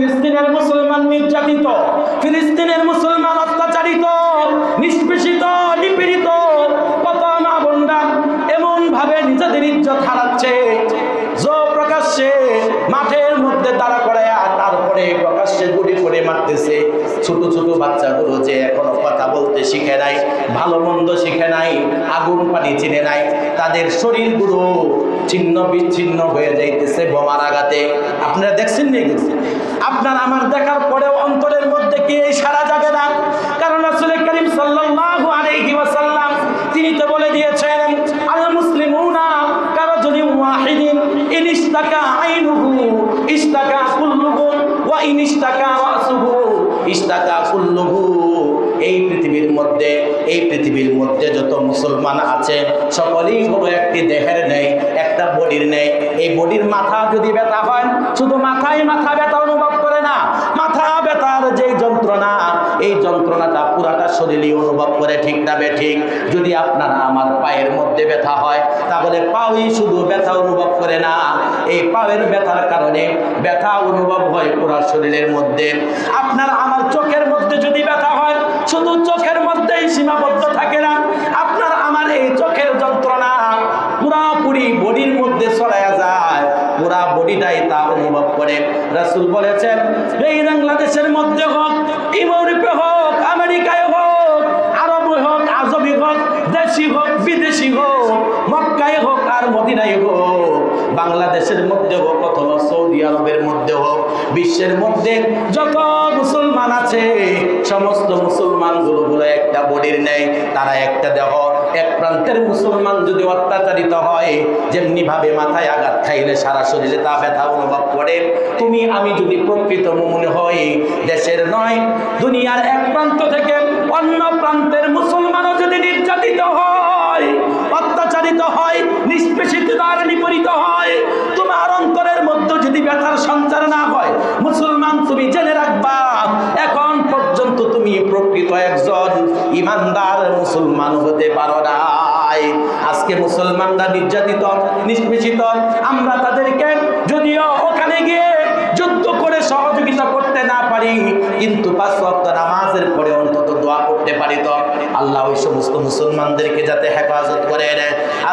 ফিলিস্তিনের মুসলমান নির্যাতিত, ফিলিস্তিনের মুসলমান অত্যাচারিত, নিষ্পেষিত, নিপীড়িত কত মা এমন ভাবে নিজেদের ইজ্জত হারাচ্ছে, জো প্রকাশ্যে মাঠের মধ্যে দাঁড়া করায় তারপরে প্রকাশ্যে গুলি করে মারতেছে। ছোট ছোট বাচ্চাগুলো যে এখনও কথা বলতে শিখে নাই, ভালো মন্দ শিখে নাই, আগুন পানি চিনে নাই, তাদের শরীরগুলো ছিন্ন বিচ্ছিন্ন হয়ে যাইতেছে বোমার আঘাতে। আপনারা দেখছেন নি? আপনার আমার দেখার পরেও অন্তরের মধ্যে কি এই সারা যাবে না? কারণ রাসূল করিম সাল্লাল্লাহু আলাইহি ওয়াসাল্লাম, তিনি তো বলে দিয়েছেন, আল মুসলিমুনা কারাজুলিন ওয়াহিদিন, ইন ইশতাকা আইনুহু, ইশতাকা কুল্লুহু, ওয়া ইন ইশতাকা রাসুহু, ইশতাকা কুল্লুহু। এই পৃথিবীর মধ্যে, এই পৃথিবীর মধ্যে যত মুসলমান আছে, সকলেই হলো একটি দেহের নেই। একটা বডির নেই। এই বডির মাথা যদি ব্যথা হয়, শুধু মাথায় মাথা ব্যথা অনুভব করে না, মাথা ব্যথার যে যন্ত্রণা, এই যন্ত্রণাটা পুরাটা শরীরই অনুভব করে, ঠিক না ঠিক? যদি আপনার আমার পায়ের মধ্যে ব্যথা হয়, তাহলে পাওই শুধু ব্যথা অনুভব করে না। এই পায়ের ব্যথার কারণে ব্যথা অনুভব হয় পুরা শরীরের মধ্যে। আপনার আমার চোখের মধ্যে যদি ব্যথা হয়, শুধু চোখের মধ্যেই সীমাবদ্ধ থাকে না। আপনার আমার এই চোখের মধ্যে ছড়ায়া যায়, পুরা বডিটাই তা অনুভব করে। রাসূল বলেছেন, এই বাংলাদেশের মধ্যে হোক, ইউরোপে হোক, আমেরিকায় হোক, আরব হোক আজবি হোক, দেশি হোক, বিদেশি হোক, মক্কায় হোক আর মদিনায় হোক, বাংলাদেশের মধ্যে হোক অথবা সৌদি আরবের মধ্যে হোক, বিশ্বের মধ্যে যত মুসলমান আছে, সমস্ত মুসলমানগুলো গুলো একটা বডির নেই, তারা একটা দেহ এক প্রান্তের মুসলমান যদি অত্যাচারিত হয়, যেমনি ভাবে মাথায় আঘাত খাইলে সারা শরীরে তা ব্যথা অনুভব করে। তুমি, আমি যদি প্রকৃত মনে হই, দেশের নয়, দুনিয়ার এক প্রান্ত থেকে অন্য প্রান্তের মুসলমানও যদি নির্যাতিত হয়, অত্যাচারিত হয়, নিষ্পেষিত দ্বারা নিপরিত হয়, তোমার অন্তরের মধ্যে যদি ব্যথার সঞ্চার না হয়, মুসলমান তুমি জেনে রাখবা, এখন পর্যন্ত তুমি প্রকৃত একজন ইমানদার মুসলমান হতে পারো নাই। আজকে মুসলমানরা নির্যাতিত, নিষ্পেষিত। আমরা তাদেরকে যদিও ওখানে গিয়ে যুদ্ধ করে সহযোগিতা করতে না পারি, কিন্তু পাঁচ ওয়াক্ত নামাজের পরে অন্তত দোয়া করতে পারি তো। আল্লাহ ওই সমস্ত মুসলমানদেরকে যাতে হেফাজত করে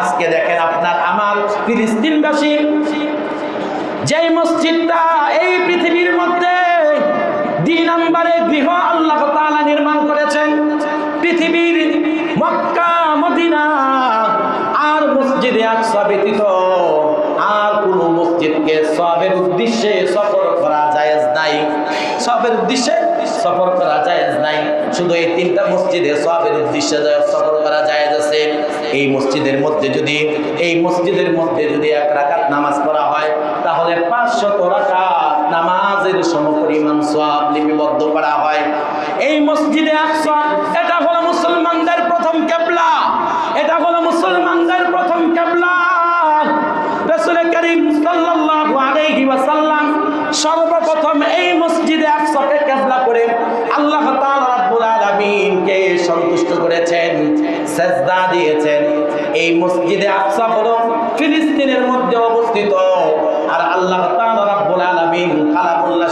আজকে দেখেন আপনার আমার ফিলিস্তিনবাসী, যেই মসজিদটা এই পৃথিবীর দুই নম্বরে গৃহ আল্লাহ তাআলা নির্মাণ করেছেন। পৃথিবীর মক্কা, মদিনা আর মসজিদে আকসা ব্যতীত আর কোন মসজিদকে সবের উদ্দেশ্যে সফর করা জায়েজ নাই। সবের উদ্দেশ্যে সফর করা জায়েজ নাই। শুধু এই তিনটা মসজিদে সবের উদ্দেশ্যে সফর করা জায়েজ আছে। এই মসজিদের মধ্যে যদি, এই মসজিদের মধ্যে যদি এক রাকাত নামাজ পড়া হয়, তাহলে পাঁচশত রাকাত নামাজের সমপরিমাণ সব লিপিবদ্ধ করা হয়। এই মসজিদে আকসা, এটা হলো মুসলমানদের প্রথম কেবলা। এটা হলো মুসলমানদের প্রথম কেবলা। রাসূল করিম সাল্লাল্লাহু আলাইহি ওয়াসাল্লাম সর্বপ্রথম এই মসজিদে আকসাকে কেবলা করে আল্লাহ তাআলা রাব্বুল আলামিনকে সন্তুষ্ট করেছেন, সেজদা দিয়েছেন। এই মসজিদে আকসা হলো ফিলিস্তিনের মধ্যে অবস্থিত। আর আল্লাহ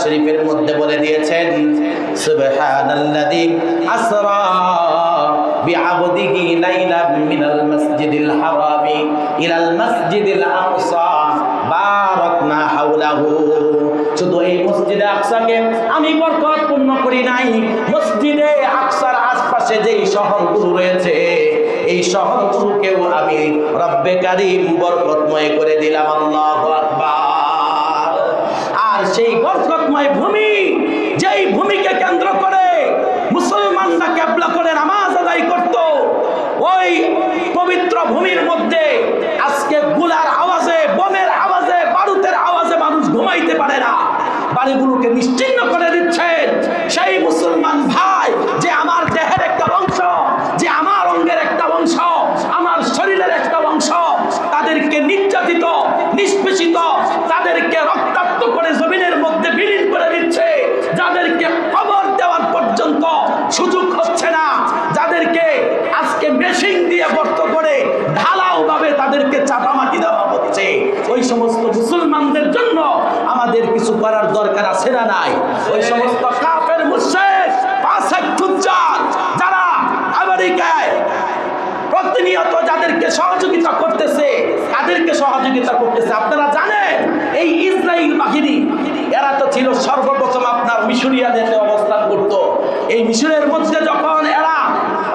শরীফের মধ্যে বলে দিয়েছেন সুবহানাল্লাযী আসরা بعبده ليلا من المسجد الحرام إلى المسجد الأقصى باركنا حوله শুধু এই মসজিদে আকসাকে আমি বরকত পূর্ণ করি নাই মসজিদে আকসার আশপাশে যেই শহরগুলো রয়েছে এই শহরগুলোকেও আমি রব্বে কারিম বরকতময় করে দিলাম আল্লাহু আকবার আর সেই বরকতময় ভূমি যেই ভূমিকে কেন্দ্র করে মুসলমানরা ক্যাবলা করে নামাজ আদায় করত ওই পবিত্র ভূমির মধ্যে আজকে গুলার আওয়াজে বোমের আওয়াজে বারুদের আওয়াজে মানুষ ঘুমাইতে পারে না বাড়িগুলোকে নিশ্চিন্ন করে দিচ্ছেন সেই মুসলমান ভাই যে আমার দেহের একটা অংশ যে আমার অঙ্গের একটা অংশ আমার শরীরের একটা অংশ তাদেরকে নির্যাতিত নিষ্পেষিত তাদেরকে রক্তাক্ত করে জমিনের মধ্যে বিলীন করে দিচ্ছে যাদেরকে কবর দেওয়ার পর্যন্ত সুযোগ হচ্ছে না। যাদেরকে আজকে মেশিন দিয়ে বর্ত করে ঢালাও ভাবে তাদেরকে চাপামাটি দেওয়া হচ্ছে। ওই সমস্ত মুসলমানদের জন্য আমাদের কিছু করার দরকার আছে না নাই? ওই সমস্ত পাশের তুজ্জার যারা আমেরিকায় প্রতিনিয়ত যাদেরকে সহযোগিতা করতেছে, তাদেরকে সহযোগিতা করতেছে। আপনারা জানেন, এই ইসরায়েল বাহিনী, এরা তো ছিল সর্বপ্রথম আপনার মিশরিয়াদের এই মিশরের মধ্যে যখন এরা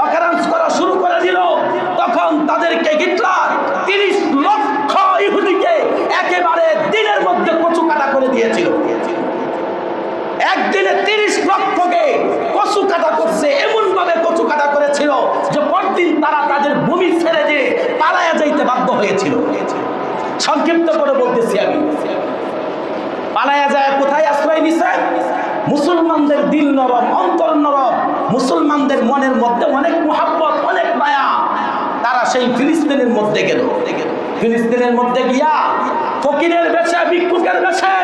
অকারাঞ্চ করা শুরু করে দিল, তখন তাদেরকে হিটলার তিরিশ লক্ষ ইহুদিকে একেবারে দিনের মধ্যে কচু কাটা করে দিয়েছিল। একদিনে তিরিশ লক্ষকে কচু কাটা করছে এমন ভাবে কচু কাটা করেছিল যে পরদিন তারা তাদের ভূমি ছেড়ে দিয়ে পালায়া যাইতে বাধ্য হয়েছিল। সংক্ষিপ্ত করে বলতেছি আমি। পালায়া যায় কোথায়? আশ্রয় নিছেন মুসলমানদের দিল নরম, অন্তর নরম, মুসলমানদের মনের মধ্যে অনেক মোহাব্বত, অনেক মায়া। তারা সেই ফিলিস্তিনের মধ্যে গেল। ফিলিস্তিনের মধ্যে গিয়া ফকিরের বেশে, ভিক্ষুকের বেশে,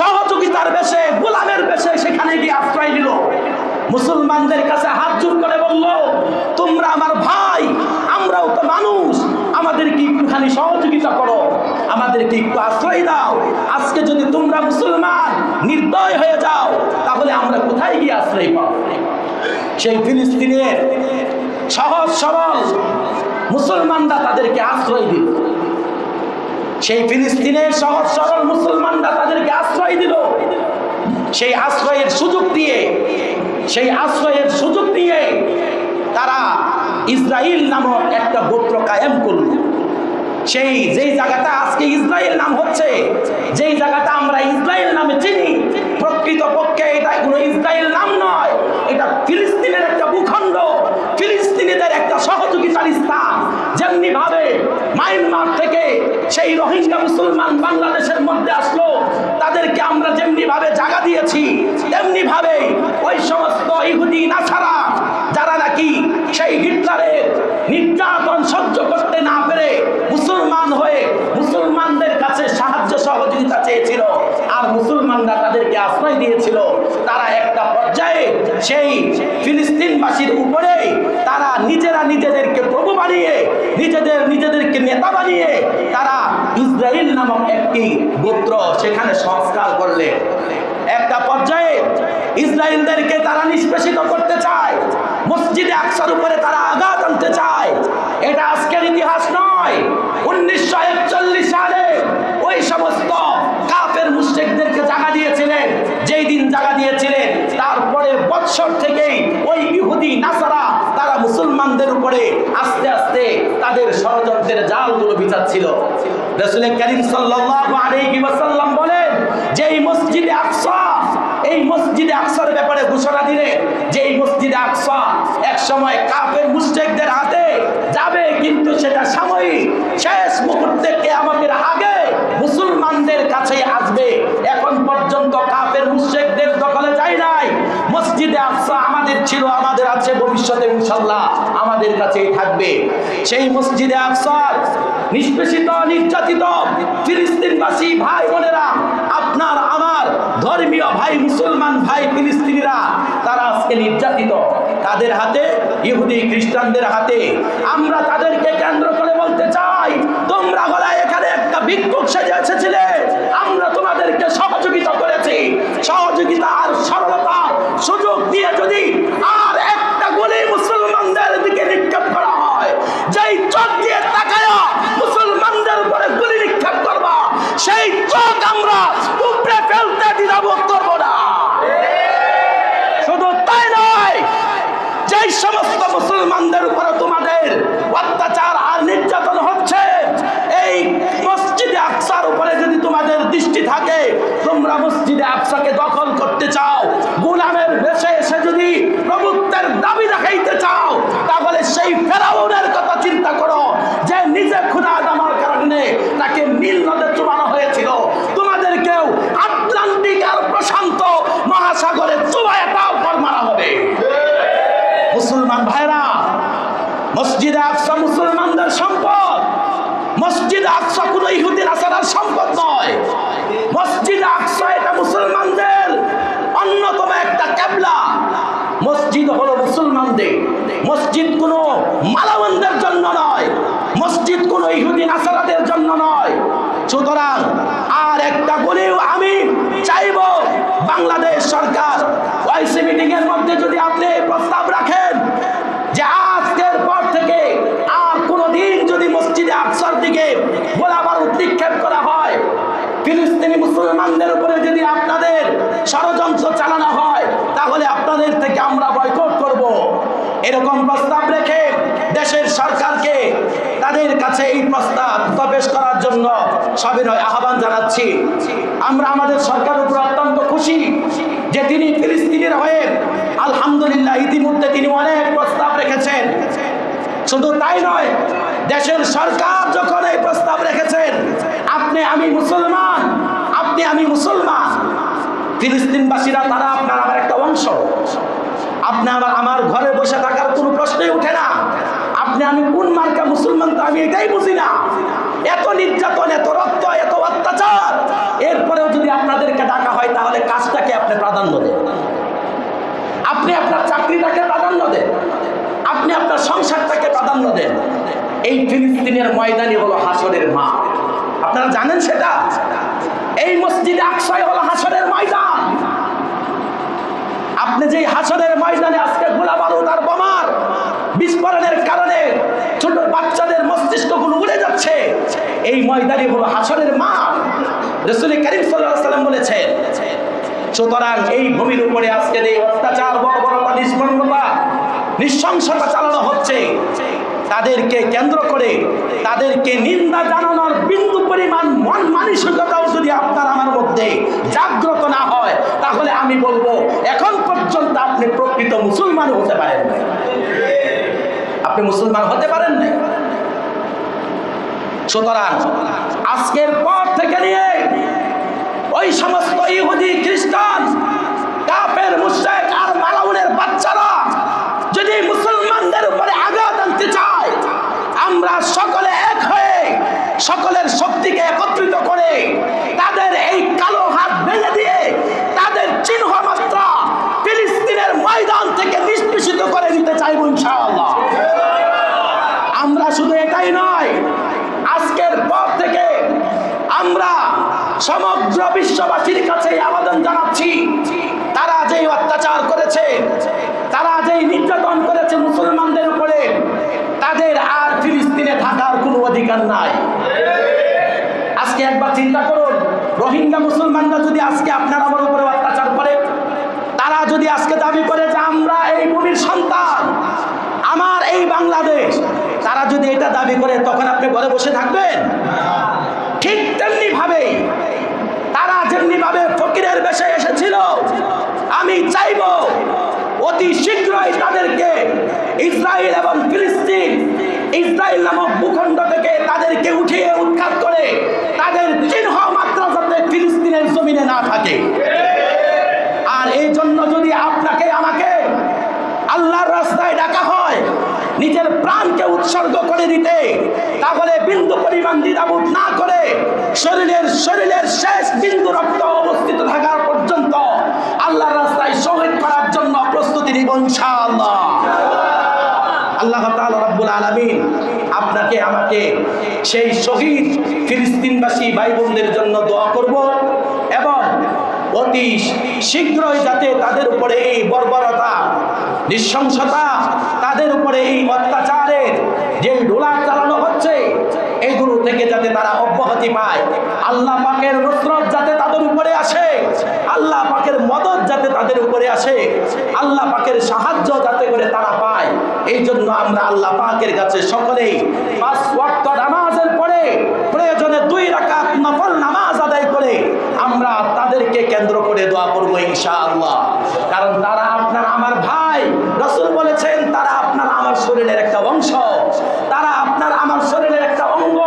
সহযোগিতার বেশে, গোলামের বেশে সেখানে গিয়ে আশ্রয় নিল। মুসলমানদের কাছে হাত জোর করে বলল, তোমরা আমার ভাই, আমরাও তো মানুষ, আমাদেরকে একটুখানি সহযোগিতা করো, আমাদেরকে একটু আশ্রয় দাও। আজকে যদি তোমরা মুসলমান নির্দয় হয়ে যাও, তাহলে আমরা কোথায় গিয়ে আশ্রয় পাবো? সেই ফিলিস্তিনের সহজ সরল মুসলমানরা তাদেরকে আশ্রয় দিল। সেই ফিলিস্তিনের সহজ সরল মুসলমানরা তাদেরকে আশ্রয় দিল। সেই আশ্রয়ের সুযোগ দিয়ে, সেই আশ্রয়ের সুযোগ দিয়ে তারা ইসরায়েল নামক একটা গোত্র কায়েম করল। সেই যেই জায়গাটা আজকে ইসরায়েল নাম হচ্ছে, যেই জায়গাটা আমরা যেমনি ভাবে মায়ানমার থেকে সেই রোহিঙ্গা মুসলমান বাংলাদেশের মধ্যে আসলো। তাদেরকে আমরা যেমনি ভাবে জায়গা দিয়েছি তেমনি ভাবে ওই সমস্ত ইহুদি নাছাড়া যারা নাকি সেই হিটলারের নির্যাতন সহ্য করতে না পেরে মুসলমান হয়ে মুসলমানদের কাছে সাহায্য সহযোগিতা চেয়েছিল আর মুসলমানরা তাদেরকে আশ্রয় দিয়েছিল তারা একটা পর্যায়ে সেই ফিলিস্তিনবাসীর উপরে তারা নিজেরা নিজেদেরকে প্রভু বানিয়ে নিজেদের নিজেদেরকে নেতা বানিয়ে তারা ইসরায়েল নামক একটি গোত্র সেখানে সংস্কার করলে। একটা পর্যায়ে ইসরায়েলদেরকে তারা নিষ্পেষিত করতে চায়। মসজিদে আকসার উপরে তারা আঘাত আনতে চায় এটা আজকের ইতিহাস নয় উনিশশো একচল্লিশ সালে ওই সমস্ত কাফের মুশ্রিকদেরকে জায়গা দিয়েছিলেন যেই দিন জায়গা দিয়েছিলেন তারপরে বৎসর থেকেই ওই ইহুদি নাসারা তারা মুসলমানদের উপরে আস্তে আস্তে তাদের ষড়যন্ত্রের জালগুলো বিছাচ্ছিল রসুল করিম ওয়াসাল্লাম বলেন যে এই মসজিদে এই মসজিদে আকসার ব্যাপারে ঘোষণা দিলেন যে এই মসজিদে আকসা এক সময় কাফের মুশরিকদের হাতে যাবে, কিন্তু সেটা সাময়িক। শেষ মুহূর্তে আমাদের আগে মুসলমানদের কাছে আসবে। এখন পর্যন্ত কাফের মুশরিকদের দখলে যায় নাই। মসজিদে আকসা আমাদের ছিল, আমাদের আছে, ভবিষ্যতে ইনশাআল্লাহ আমাদের কাছেই থাকবে। সেই মসজিদে আকসার নিষ্পেষিত, নির্যাতিত ফিলিস্তিনবাসী ভাই বোনেরা, আপনার, আমার ধর্মীয় ভাই, মুসলমান ভাই ফিলিস্তিনিরা, তারা আজকে নির্যাতিত। তাদের হাতে, ইহুদি খ্রিস্টানদের হাতে, আমরা তাদেরকে কেন্দ্র করে বলতে চাই তোমরা গলায় এখানে একটা ভিক্ষুক সেজে এসেছিলে আমরা তোমাদেরকে সহযোগিতা করেছি সহযোগিতা আর সরলতা সুযোগ দিয়ে যদি আর একটা গুলি মুসলমানদের দিকে নিক্ষেপ করা হয় যেই চোখ দিয়ে তাকায়া মুসলমানদের উপরে গুলি নিক্ষেপ করবা সেই চোখ আমরা উপরে ফেলতে দ্বিধাবোধ করব না শুধু তাই নয় যেই সমস্ত মুসলমানদের উপরে তোমাদের অত্যাচার আর নির্যাতন হচ্ছে এই মসজিদে আকসার উপরে যদি তোমাদের দৃষ্টি থাকে তোমরা মসজিদে আকসাকে দখল করতে চাও গোলামের বেশে এসে যদি প্রভুত্বের দাবি দেখাইতে চাও তাহলে সেই ফেরাউনের কথা চিন্তা করো যে নিজে খুদা নামার কারণে তাকে নীল নদে চুবানো হয়েছিল তোমাদেরকেও আটলান্টিক আর প্রশান্ত মহাসাগরে চুবায় তাও পর মারা হবে মুসলমান ভাইরা মসজিদে আকসা মুসলমানদের সম্পদ। মসজিদ আকসা কোনো ইহুদিন আসার সম্পদ নয়। মসজিদ আকসা এটা মুসলমানদের অন্যতম একটা ক্যাবলা। মসজিদ হলো মুসলমানদের। মসজিদ কোনো মালামানদের জন্য নয়। মসজিদ কোনো ইহুদিন আসারাদের জন্য নয়। সুতরাং আর একটা বলেও আমি চাইব বাংলাদেশ সরকার মুসলমানদের উপরে যদি আপনাদের ষড়যন্ত্র চালানো হয়, তাহলে আপনাদের থেকে আমরা বয়কট করব। এরকম প্রস্তাব রেখে দেশের সরকারকে তাদের কাছে এই প্রস্তাব প্রবেশ করার জন্য সবিনয় আহ্বান জানাচ্ছি। আমরা আমাদের সরকারের উপর অত্যন্ত খুশি যে তিনি ফিলিস্তিনের হয়ে আলহামদুলিল্লাহ ইতিমধ্যে তিনি অনেক প্রস্তাব রেখেছেন। শুধু তাই নয়, দেশের সরকার যখন এই প্রস্তাব রেখেছেন, আপনি আমি মুসলমান আপনি আমি মুসলমান। ফিলিস্তিনবাসীরা, তারা আপনার আমার একটা অংশ। আপনি আমার আমার ঘরে বসে থাকার কোনো প্রশ্নই ওঠে না। আপনি আমি কোন মার্কা মুসলমান তো আমি এটাই বুঝি না। এত নির্যাতন, এত রক্ত, এত অত্যাচার। এরপরেও যদি আপনাদেরকে ডাকা হয়, তাহলে কাজটাকে আপনি প্রাধান্য দেন। আপনি আপনার চাকরিটাকে প্রাধান্য দেন। আপনি আপনার সংসারটাকে প্রাধান্য দেন। এই ফিলিস্তিনের ময়দানই হলো হাসরের মা আপনারা জানেন সেটা? এই মসজিদে আকসাই হলো হাসরের ময়দান। আপনি যে হাসরের ময়দানে আজকে গোলা বারুদ আর বোমার বিস্ফোরণের কারণে ছোট বাচ্চাদের মস্তিষ্কগুলো উড়ে যাচ্ছে, এই ময়দানে হলো হাসরের মা। রসুল করিম সাল্লাম বলেছেন, সুতরাং এই ভূমির উপরে আজকে এই অত্যাচার, বর্বরতা, নিষ্পন্নতা, নৃশংসতা চালানো হচ্ছে, তাদেরকে কেন্দ্র করে, তাদেরকে নিন্দা জানানোর বিন্দু পরিমাণ, মন মানসিকতাও যদি আপনার আমার মধ্যে জাগ্রত না হয়, তাহলে আমি বলব, এখন পর্যন্ত আপনি প্রকৃত মুসলমান হতে পারেন না আপনি মুসলমান হতে পারেন না সুতরাং আজকের পর থেকে নিয়ে ওই সমস্ত ইহুদি খ্রিস্টান কাফের মুশরিক আর মালাউনের বাচ্চারা যদি মুসলমানদের উপরে আঘাত আনতে চায় আমরা সকলে এক হয়ে সকলের শক্তিকে একত্রিত করে তাদের এই কালো হাত ভেঙে দিয়ে তাদের চিহ্ন মাত্রা ফিলিস্তিনের ময়দান থেকে নিষ্পেষিত করে দিতে চাইব ইনশাআল্লাহ আমরা শুধু এটাই নয় আজকের পর থেকে আমরা সমগ্র বিশ্ববাসীর কাছে আবেদন জানাচ্ছি। তারা যেই অত্যাচার করেছে, তারা যেই নির্যাতন করেছে মুসলমানদের উপরে, তাদের আর ফিলিস্তিনে থাকার কোনো অধিকার নাই। আজকে একবার চিন্তা করুন, রোহিঙ্গা মুসলমানরা যদি আজকে আপনার আমার উপরে অত্যাচার করে, তারা যদি আজকে দাবি করে যে আমরা এই ভূমির সন্তান, আমার এই বাংলাদেশ, তারা যদি এটা দাবি করে, তখন আপনি ঘরে বসে থাকবেন? ঠিক তেমনি ভাবে তারা যেমনি ভাবে ফকিরের বেশে এসেছিল আমি চাইব। অতি শীঘ্রই তাদেরকে ইসরায়েল এবং ফিলিস্তিন, ইসরায়েল নামক ভূখণ্ড থেকে তাদেরকে উঠিয়ে উৎখাত করে তাদের চিহ্ন মাত্রা যাতে ফিলিস্তিনের জমিনে না থাকে। আর এই জন্য যদি আপনাকে, আমাকে আল্লাহর রাস্তায় ডাকা হয়, নিজের প্রাণকে উৎসর্গ করে দিতে, তাহলে বিন্দু পরিমাণ দ্বিধাবোধ না করে শরীরের শরীরের শেষ বিন্দু রক্ত অবস্থিত থাকার পর্যন্ত আল্লাহর রাস্তায় শহীদ করার জন্য প্রস্তুতি নিব ইনশাআল্লাহ আল্লাহ তাআলা রাব্বুল আলামিন, আপনাকে, আমাকে সেই শহীদ ফিলিস্তিনবাসী ভাই বোনদের জন্য দোয়া করব এবং অতি শীঘ্রই যাতে তাদের উপরে এই বর্বরতা, নৃশংসতা, তাদের উপরে এই অত্যাচারের যে ডোলা চালানো হচ্ছে এইগুলো থেকে যাতে তারা অব্যাহতি পায়। আল্লাহ পাকের নুসরত যাতে তাদের উপরে আসে, আল্লাহ পাকের মদত যাতে তাদের উপরে আসে, আল্লাহ পাকের সাহায্য যাতে করে তারা পায়। এই জন্য আমরা আল্লাহ পাকের কাছে সকলেই পাঁচ ওয়াক্ত নামাজের পরে প্রয়োজনে দুই রাকাত নফল নামাজ আদায় করে আমরা তাদেরকে কেন্দ্র করে দোয়া করব ইনশাআল্লাহ। কারণ তারা আপনার আমার ভাই। রসুল বলেছেন, তারা আপনার আমার শরীরের একটা অংশ তারা আপনার আমার শরীরের একটা অঙ্গ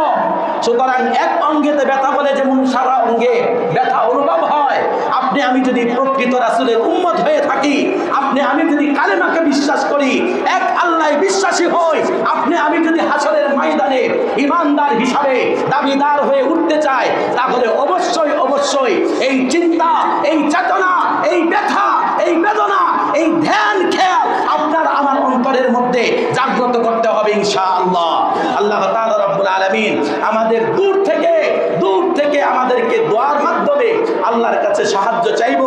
সুতরাং এক অঙ্গেতে ব্যথা বলে যেমন সারা অঙ্গে ব্যথা অনুভব হয়, আপনি আমি যদি প্রকৃত রাসুলের উন্মত হয়ে থাকি, আপনি আমি যদি কালেমাকে বিশ্বাস করি, এক আল্লাহ বিশ্বাসী হই, আপনি আমি যদি হাসরের ময়দানে ইমানদার হিসাবে দাবিদার হয়ে উঠতে চাই, তাহলে অবশ্যই অবশ্যই এই চিন্তা, এই চেতনা, এই ব্যথা, এই বেদনা এই ধ্যান, খেয়াল আপনার আমার অন্তরের মধ্যে জাগ্রত করতে হবে ইনশাআল্লাহ। আল্লাহ রব্বুল আলামিন আমাদের দূর থেকে দূর থেকে আমাদেরকে দোয়ার মাধ্যমে আল্লাহর কাছে সাহায্য চাইব।